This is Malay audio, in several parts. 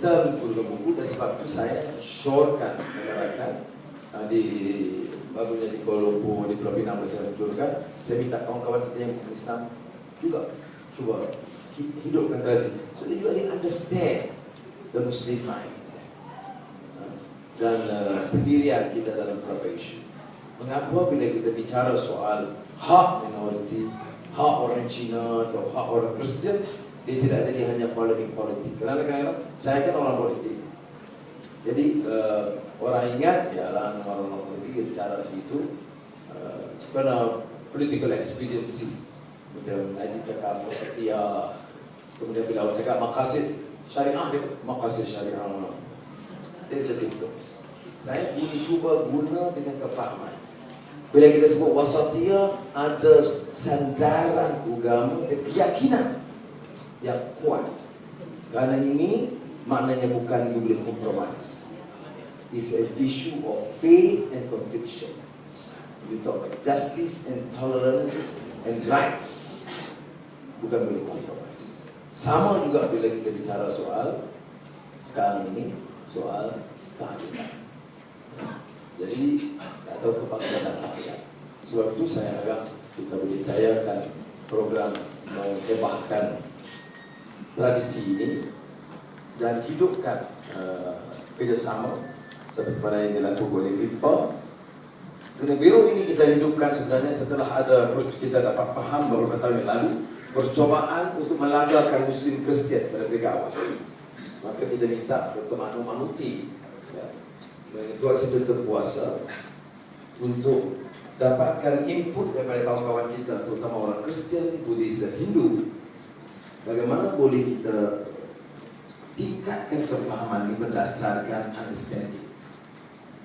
kita menjual buku dan sebab itu saya syorkan uh, di barunya di Lumpur, di Pinang saya menjualkan saya minta kawan-kawan kita yang Islam juga cuba hi- hidupkan tradisi so you really understand the Muslim mind. Dan uh, pendirian kita dalam isu mengapa bila kita bicara soal hak minoriti hak orang Cina atau hak orang Kristian dia tidak jadi hanya polemik politik. Kerana kadang saya kan orang politik. Jadi uh, orang ingat ya lah orang-orang politik bicara begitu uh, kerana political expediency. Macam Najib cakap setia kemudian bila orang cakap makasid syariah dia makasid syariah. There's a difference. Saya cuba guna dengan kefahaman. Bila kita sebut wasatia ada sandaran agama dan keyakinan yang kuat. Kerana ini maknanya bukan you boleh compromise It's an issue of faith and conviction. You talk about justice and tolerance and rights. Bukan boleh compromise Sama juga bila kita bicara soal Sekarang ini Soal keadilan. Jadi Atau kebangkitan rakyat Sebab itu saya harap Kita boleh tayakan Program Menghebahkan Tradisi ini Dan hidupkan uh, Kerjasama Seperti mana yang dilakukan oleh BIPA Dunia biru ini kita hidupkan sebenarnya setelah ada kita dapat faham beberapa tahun yang lalu percobaan untuk melanggarkan Muslim Kristian pada negara awal. Maka kita minta Dr. Manu Manuti ya, Tuan Satu Terpuasa untuk dapatkan input daripada kawan-kawan kita terutama orang Kristian, Buddhis dan Hindu bagaimana boleh kita tingkatkan kefahaman ini berdasarkan understanding?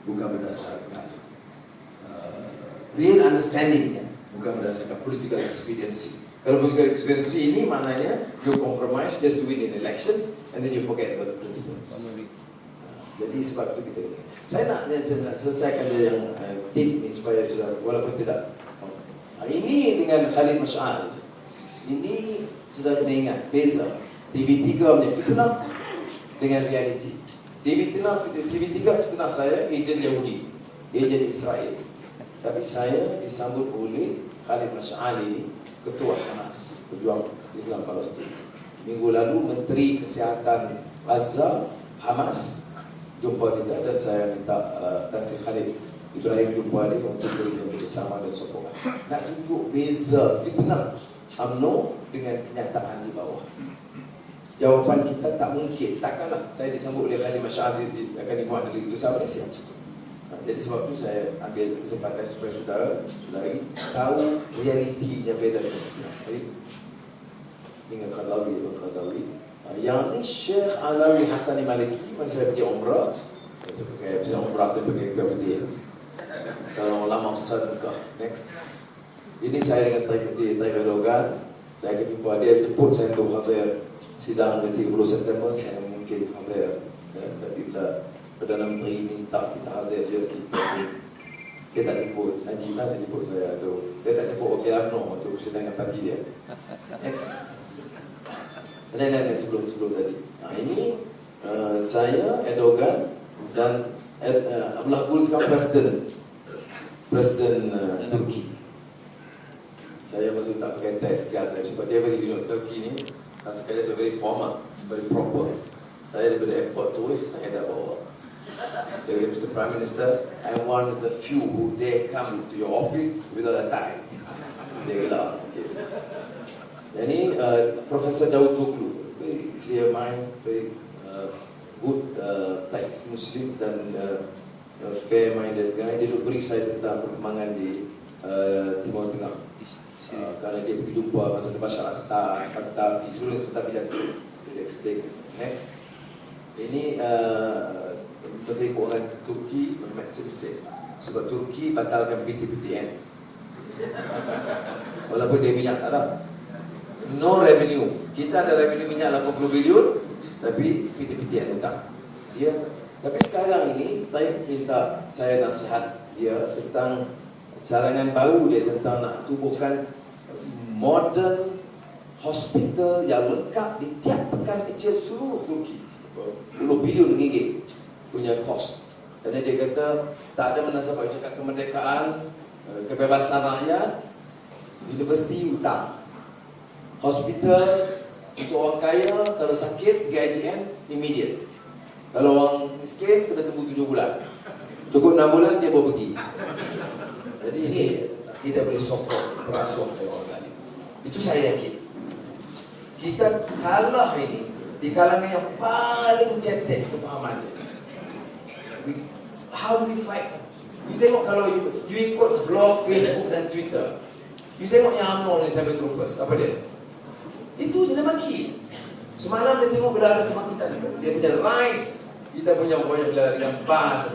Bukan berdasarkan uh, real understanding ya. Bukan berdasarkan political expediency. Kalau political expediency ini maknanya you compromise just to win in elections and then you forget about the principles. Uh, jadi sebab itu kita ini saya nak, nak, nak selesaikan dia yang uh, tip ni supaya sudah walaupun tidak. Ini dengan Khalid Mash'al ini sudah kena ingat beza. TV3 punya fitnah dengan reality TV3 TV3 fitnah saya ejen Yahudi ejen Israel. Tapi saya disambut oleh Khalid Mash'al ini ketua Hamas pejuang Islam Palestin. Minggu lalu menteri kesihatan Gaza Hamas jumpa kita dan saya minta uh, dan si Khalid Ibrahim jumpa dia untuk beri bersama dan sokongan. Nak tunjuk beza fitnah UMNO dengan kenyataan di bawah. Jawapan kita tak mungkin. Takkanlah saya disambut oleh Khalid Masyarakat Akan dimuat itu sama Malaysia Jadi sebab itu saya ambil kesempatan supaya saudara Saudari tahu realitinya beda dengan kita Baik Dengan Khadawi dan Khadawi. Ha, Yang ni Syekh Alawi Hasani Maliki Masa saya pergi umrah Saya bisa umrah tu pakai Gabriel Salam ulama Ustaz Next Ini saya dengan Taifudin Taifudogan Saya akan jumpa dia jemput saya untuk hadir sidang nanti 30 September. Saya mungkin hadir ya, tapi bila Perdana Menteri minta kita hadir dia kita dia tak jemput. Najib lah dia jemput saya tu. Dia tak jemput Okey Amno untuk persidangan parti dia. Next. Dan dan dan sebelum sebelum tadi. Nah, ini uh, saya Erdogan dan uh, Abdullah Gül sekarang Presiden. Presiden uh, Turki saya masih tak pakai test segan sebab dia bagi minum Turki ni dan sekali tu very formal, very proper. Saya daripada airport tu, saya dah bawa. Kata, Mr. Prime Minister, I one of the few who dare come to your office without a tie. Dia kata, okay. Jadi, uh, Profesor Daud Tuklu, very clear mind, very uh, good uh, text Muslim dan uh, uh, fair-minded guy. Dia duk beri saya tentang perkembangan di uh, Timur Tengah. Uh, kerana dia pergi jumpa masa tu Bashar Assad, Gaddafi, sebelum tapi dia dia explain. Next. Ini uh, Menteri Keuangan Turki Mehmet Simsek. Sebab Turki batalkan PTPTN. Walaupun dia minyak tak ada. No revenue. Kita ada revenue minyak 80 bilion tapi PTPTN hutang. Dia tapi sekarang ini saya minta saya nasihat dia tentang carangan baru dia tentang nak tubuhkan modern hospital yang lengkap di tiap pekan kecil seluruh Turki. puluh bilion ringgit punya cost. Kerana dia kata tak ada menasabah cakap kemerdekaan, eh, kebebasan rakyat, universiti hutang, hospital untuk orang kaya kalau sakit GIGN immediate. Kalau orang miskin kena tunggu 7 bulan. Cukup 6 bulan dia baru pergi. Jadi ini kita boleh sokong perasuah dari orang. Itu saya yakin. Kita kalah ini di kalangan yang paling cetek kefahaman dia. How do we fight? You tengok kalau you, you ikut blog, Facebook dan Twitter. You tengok yang UMNO ni Cyber Troopers. Apa dia? Itu dia maki. Semalam dia tengok bila ada kebangkitan. Dia punya rise. Kita punya pokoknya bila dengan bas.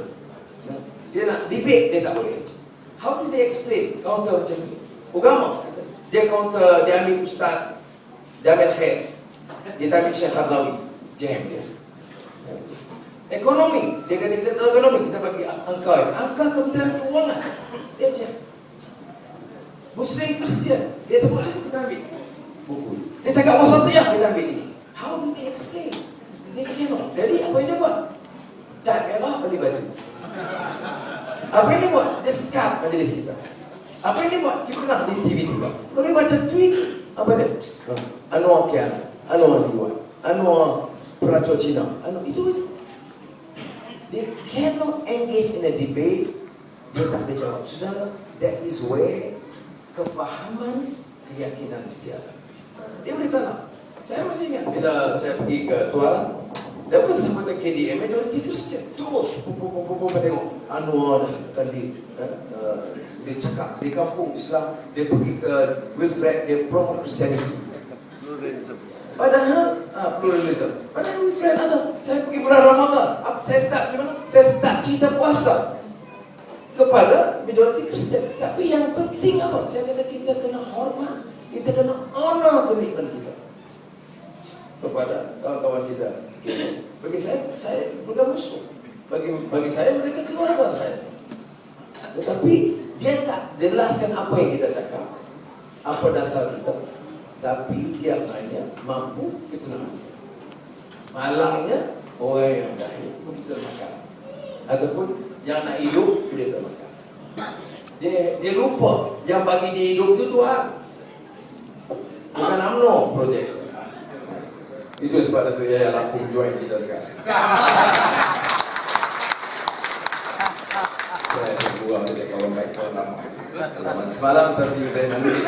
Dia nak debate, dia tak boleh. How do they explain? Counter macam ni. Agama. Dia counter, dia ambil ustaz. Dia ambil khair. Dia tak ambil Syekh Hardawi. Jam dia. Ekonomi. Dia kata kita tahu ekonomi. Kita bagi angka. Angka Kementerian Keuangan. Dia jam. Muslim Kristian. Dia sebut apa kita ambil. Buku. Dia cakap wasatiyah kita ambil ini. How do they explain? They cannot. Jadi apa yang dia buat? Cat merah beli baju. Apa yang dia buat? Dia sekat majlis kita. Apa yang dia buat? Fitnah di TV juga. Kalau dia baca tweet, apa dia? Anwar Kian, Anwar Diwan, Anwar Pelacur Cina. Anwar, itu. They cannot engage in a debate. Dia tak boleh jawab. Saudara, that is where kefahaman keyakinan mesti ada. Dia boleh tanam. Saya masih ingat bila saya pergi ke Tuaran, dia bukan sampai ke KDM, majoriti Kristian. Terus, pupu pupu pupu tengok Anwar dah eh, uh, dia cakap di kampung Islam, dia pergi ke Wilfred, dia promote Christianity. Padahal ah, pluralism. Padahal Wilfred ada. Saya pergi bulan Ramadan. Apa saya start di mana? Saya start cerita puasa kepada majoriti Kristian. Tapi yang penting apa? Saya kata kita kena hormat, kita kena honor komitmen kita kepada kawan-kawan kita. Bagi saya, saya bukan musuh. Bagi bagi saya mereka keluarga saya. Tetapi jelaskan apa yang kita cakap, apa dasar kita. Tapi dia hanya mampu fitnah. Malangnya orang yang dah hidup kita makan. Ataupun yang nak hidup dia tak makan. Dia dia lupa yang bagi dia hidup itu Tuhan. Bukan UMNO projek. Itu sebab itu ya langsung join kita sekarang. Saya berbual dengan kawan baik kawan lama. Lama. Semalam Tasir Ibrahim Manudin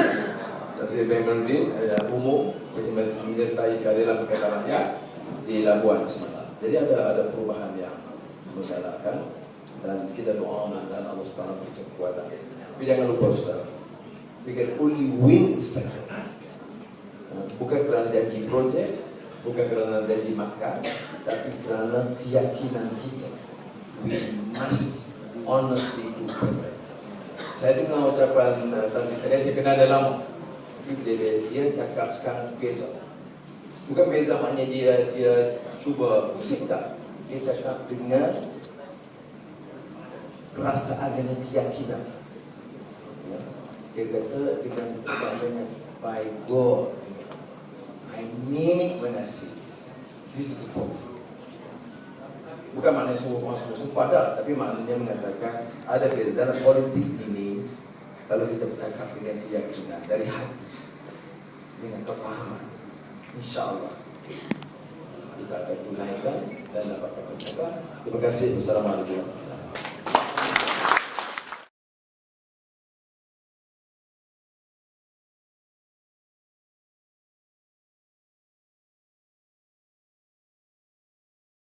Tasir Ibrahim Manudin eh, umum menyertai keadilan perkataan rakyat di Labuan semalam. Jadi ada ada perubahan yang menggalakkan dan kita doa dan Allah wa taala kekuatan. Tapi jangan lupa saudara. We can only win is better. Bukan kerana janji projek, bukan kerana janji makan, tapi kerana keyakinan kita. We must honestly. Saya dengar ucapan uh, Tan Sri Kandia, saya kenal dia lama. Tapi dia, dia, dia cakap sekarang beza. Bukan beza maknanya dia dia cuba pusing tak. Dia cakap dengan perasaan dengan keyakinan. Ya. Dia kata dengan dengan by God, I mean it when I say this. This is important. Bukan maknanya semua orang semua dah, tapi maknanya mengatakan ada beza dalam politik ini kalau kita bercakap dengan keyakinan dari hati dengan kefahaman insyaAllah kita akan tunaikan dan dapat mencapai terima kasih. Wassalamualaikum